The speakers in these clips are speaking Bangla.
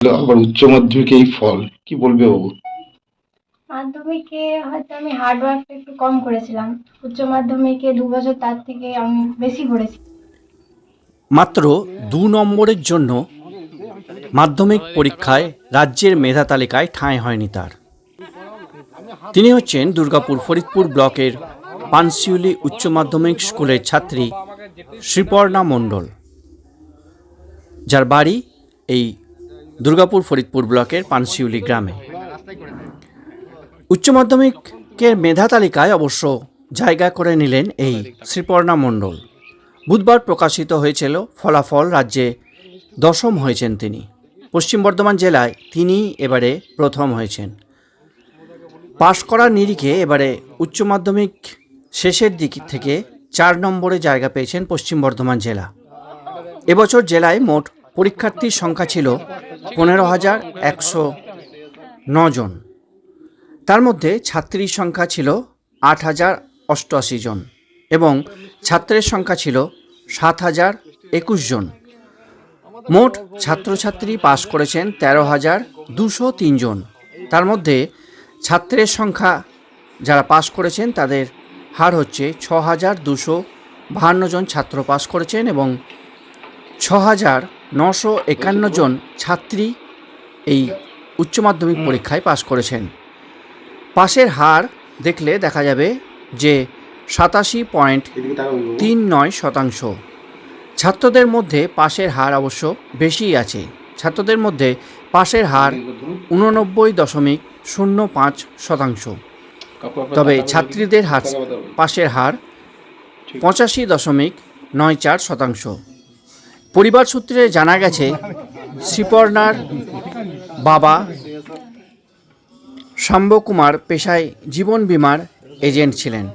আবার উচ্চ মাধ্যমিকে এই ফল কি বলবে বাবু? মাধ্যমিকে হয়তো আমি হার্ড ওয়ার্কটা একটু কম করেছিলাম। উচ্চ মাধ্যমিকে দু বছর তার থেকে আমি বেশি করেছি। মাত্র দু নম্বরের জন্য মাধ্যমিক পরীক্ষায় রাজ্যের মেধা তালিকায় ঠাঁই হয়নি তার। তিনি হচ্ছেন দুর্গাপুর ফরিদপুর ব্লকের পানশিউলি উচ্চ মাধ্যমিক স্কুলের ছাত্রী শ্রীপর্ণা মণ্ডল যার বাড়ি এই দুর্গাপুর ফরিদপুর ব্লকের পানশিউলি গ্রামে। উচ্চ মাধ্যমিকের মেধা তালিকায় অবশ্য জায়গা করে নিলেন এই শ্রীপর্ণা মণ্ডল। বুধবার প্রকাশিত হয়েছিল ফলাফল, রাজ্যে দশম হয়েছেন তিনি। পশ্চিম বর্ধমান জেলায় তিনি এবারে প্রথম হয়েছেন। পাশ করার নিরিখে এবারে উচ্চ মাধ্যমিক শেষের দিক থেকে চার নম্বরে জায়গা পেয়েছেন পশ্চিম বর্ধমান জেলা। এবছর জেলায় মোট পরীক্ষার্থীর সংখ্যা ছিল পনেরো হাজার একশো জন। তার মধ্যে ছাত্রীর সংখ্যা ছিল আট হাজার অষ্টআশি জন এবং ছাত্রের সংখ্যা ছিল সাত হাজার একুশ জন। মোট ছাত্রছাত্রী পাশ করেছেন তেরো হাজার দুশো জন। তার মধ্যে ছাত্রের সংখ্যা যারা পাশ করেছেন তাদের হার হচ্ছে ছ হাজার দুশো বাহান্ন জন ছাত্র পাশ করেছেন এবং ছ হাজার নশো একান্ন জন ছাত্রী এই উচ্চ মাধ্যমিক পরীক্ষায় পাশ করেছেন। পাশের হার দেখলে দেখা যাবে যে সাতাশি পয়েন্ট তিন নয় শতাংশ। ছাত্রদের মধ্যে পাশের হার অবশ্য বেশিই আছে। ছাত্রদের মধ্যে পাশের হার উননব্বই দশমিক শূন্য পাঁচ শতাংশ। তবে ছাত্রীদের হার পাশের হার পঁচাশি দশমিক নয় চার শতাংশ। পরিবার সূত্রে জানা গেছে, শ্রীপর্ণার বাবা শাম্বকুমার পেশায় জীবন বিমার এজেন্ট ছিলেন।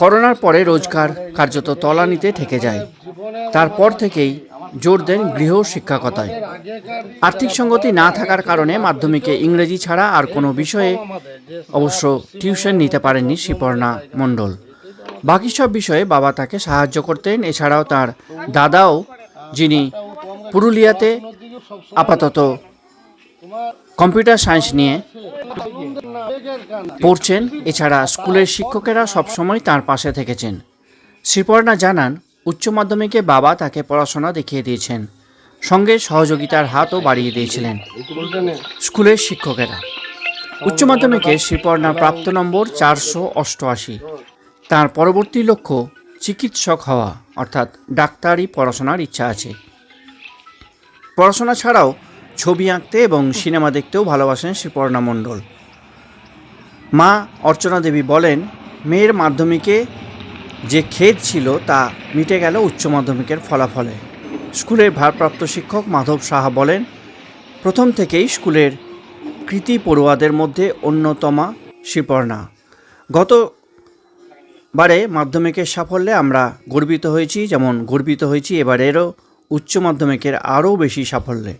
করোনার পরে রোজগার কার্যত তলানিতে ঠেকে যায়। তারপর থেকেই জোর দেন গৃহ শিক্ষকতায়। আর্থিক সঙ্গতি না থাকার কারণে মাধ্যমিকে ইংরেজি ছাড়া আর কোনো বিষয়ে অবশ্য টিউশন নিতে পারেননি শ্রীপর্ণা মণ্ডল। বাকি সব বিষয়ে বাবা তাকে সাহায্য করতেন, এছাড়াও তার দাদাও যিনি পুরুলিয়াতে আপাতত কম্পিউটার সায়েন্স নিয়ে পড়ছেন, এছাড়া স্কুলের শিক্ষকেরা সবসময় তার পাশে থেকেছেন। শ্রীপর্ণা জানান, উচ্চ মাধ্যমিকে বাবা তাকে পড়াশোনা দেখিয়ে দিয়েছেন, সঙ্গে সহযোগিতার হাতও বাড়িয়ে দিয়েছিলেন স্কুলের শিক্ষকেরা। উচ্চ মাধ্যমিকে শ্রীপর্ণা প্রাপ্ত নম্বর চারশো অষ্টআশি। তার পরবর্তী লক্ষ্য চিকিৎসক হওয়া, অর্থাৎ ডাক্তারি পড়াশোনার ইচ্ছা আছে। পড়াশোনা ছাড়াও ছবি আঁকতে এবং সিনেমা দেখতেও ভালোবাসেন শ্রীপর্ণা মণ্ডল। মা অর্চনা দেবী বলেন, মেয়ের মাধ্যমিকে যে খেদ ছিল তা মিটে গেল উচ্চ মাধ্যমিকের ফলাফলে। স্কুলের ভারপ্রাপ্ত শিক্ষক মাধব সাহা বলেন, প্রথম থেকেই স্কুলের কৃতি পড়ুয়াদের মধ্যে অন্যতমা শ্রীপর্ণা গত বারে মাধ্যমিকের সাফল্যে আমরা গর্বিত হয়েছি, যেমন গর্বিত হয়েছি এবারেরও উচ্চ মাধ্যমিকের আরও বেশি সাফল্যে।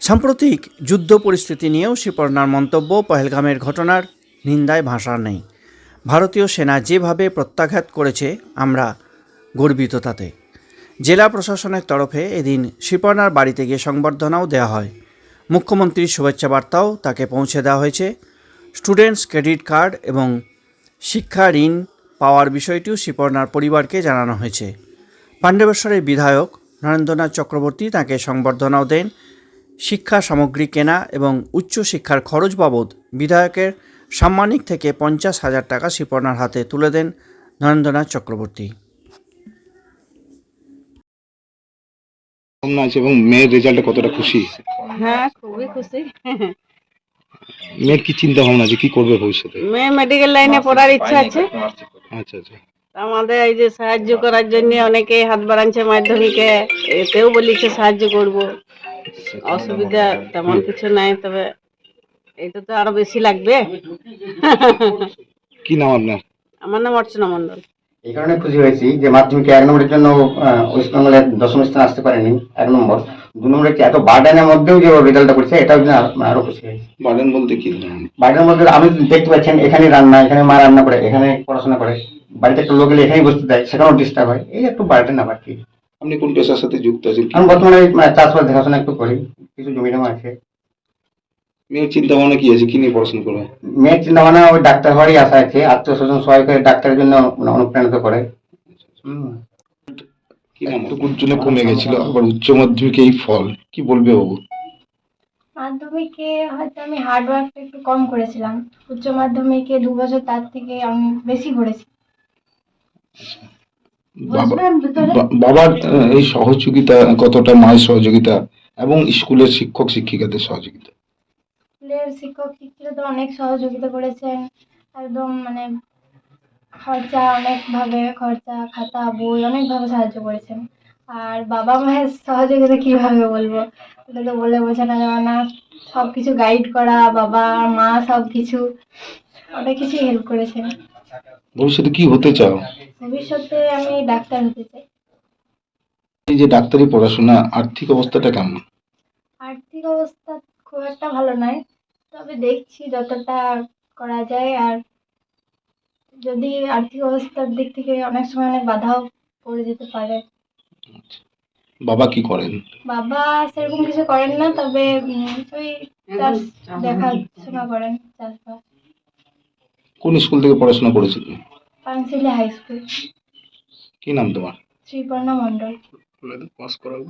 সাম্প্রতিক যুদ্ধ পরিস্থিতি নিয়েও শ্রীপর্ণার মন্তব্য, পহেলগামের ঘটনার নিন্দায় ভাষা নেই। ভারতীয় সেনা যেভাবে প্রত্যাঘাত করেছে, আমরা গর্বিত তাতে। জেলা প্রশাসনের তরফে এদিন শ্রীপর্ণার বাড়িতে গিয়ে সংবর্ধনাও দেওয়া হয়। মুখ্যমন্ত্রীর শুভেচ্ছা বার্তাও তাকে পৌঁছে দেওয়া হয়েছে। স্টুডেন্টস ক্রেডিট কার্ড এবং শিক্ষা ঋণ পাওয়ার বিষয়টিও শ্রীপর্ণার পরিবারকে জানানো হয়েছে। পাণ্ডবেশ্বরের বিধায়ক নরেন্দ্রনাথ চক্রবর্তী তাকে সংবর্ধনাও দেন। শিক্ষা সামগ্রী কেনা এবং উচ্চ শিক্ষার খরচ বাবদ বিধায়কের সাম্মানিক থেকে পঞ্চাশ হাজার টাকা শ্রীপর্ণার হাতে তুলে দেন নরেন্দ্রনাথ চক্রবর্তী। আছে এবং মেয়ের রেজাল্টে কতটা খুশি? হ্যাঁ খুবই খুশি। মেয়ের কি চিন্তা ভাবনা আছে? কি করবে ভবিষ্যতে? মেয়ে মেডিকেল লাইনে পড়ার ইচ্ছা আছে। আচ্ছা আচ্ছা। আমাদের এই যে সাহায্য করার জন্য অনেকে হাত বাড়াচ্ছে মাধ্যমিকে এতেও বলিছে সাহায্য করব। অসুবিধা তেমন কিছু নাই তবে এটা তো আরও বেশি লাগবে। কি নাম আপনার? আমার নাম অর্চনা মন্ডল এই কারণে খুশি হয়েছি যে মাধ্যমিকে এক নম্বরের জন্য ওয়েস্ট বেঙ্গলে দশম স্থান আসতে পারেনি এক নম্বর। দু নম্বরে হচ্ছে এত বার্ডেনের মধ্যেও যে রেজাল্টটা করছে এটাও জন্য আরো- আরও খুশি বার্ডেন বলতে কি? বার্ডেনের মধ্যে আমি দেখতে পাচ্ছেন এখানে রান্না এখানে মা রান্না করে এখানে পড়াশোনা করে। বাড়িতে একটা লোক এলে এখানেই বসতে দেয় সেখানেও ডিস্টার্ব হয়। এই একটু বার্ডেন আবার কি? আপনি কোন পেশার সাথে যুক্ত আছেন আমি বর্তমানে আহ, চাষবাস দেখাশোনা একটু করি কিছু জমি জমা আছে। মেয়ের চিন্তা ভাবনা কি আছে? কি নিয়ে পড়াশোনা করবে মেয়ের চিন্তা ভাবনা ওই ডাক্তার হওয়ারই আশা আছে আত্মীয় স্বজন করে ডাক্তারের জন্য মানে অনুপ্রাণিত করে। হুম। এতটুকুর জন্য কমে গেছিল আবার উচ্চ মাধ্যমিকে এই ফল। কি বলবে বাবু? মাধ্যমিকে হয়তো আমি একটু কম করেছিলাম। উচ্চ মাধ্যমিকে দু বছর তার থেকে আমি বেশি করেছি। বাবার এই সহযোগিতা কতটা মায়ের সহযোগিতা এবং স্কুলের শিক্ষক শিক্ষিকাদের সহযোগিতা? স্কুলের শিক্ষক শিক্ষিকা তো অনেক সহযোগিতা করেছেন। একদম মানে খরচা অনেকভাবে খরচা খাতা বই অনেকভাবে সাহায্য করেছেন। আর বাবা মায়ের সহযোগিতা কীভাবে বলব? ওটা তো বলে বোঝানো যাবে না সব কিছু গাইড করা বাবা মা সব কিছু অনেক কিছুই হেল্প করেছেন। ভবিষ্যতে কি হতে চাও? ভবিষ্যতে আমি ডাক্তার হতে চাই। এই যে ডাক্তারি পড়াশোনা আর্থিক অবস্থাটা কেমন? আর্থিক অবস্থা খুব একটা ভালো নয়। তবে দেখছি যতটা করা যায় আর যদি আর্থিক অবস্থার দিক থেকে অনেক সময় অনেক বাধাও পড়ে যেতে পারে। বাবা কি করেন? বাবা সেরকম কিছু করেন না তবে ওই চাষ দেখাশোনা করেন চাষবাস। কোন স্কুল থেকে পড়াশোনা করেছিল পানশিলি হাই স্কুল। কি নাম তোমার? শ্রীপর্ণা মণ্ডল। পাস করাবো।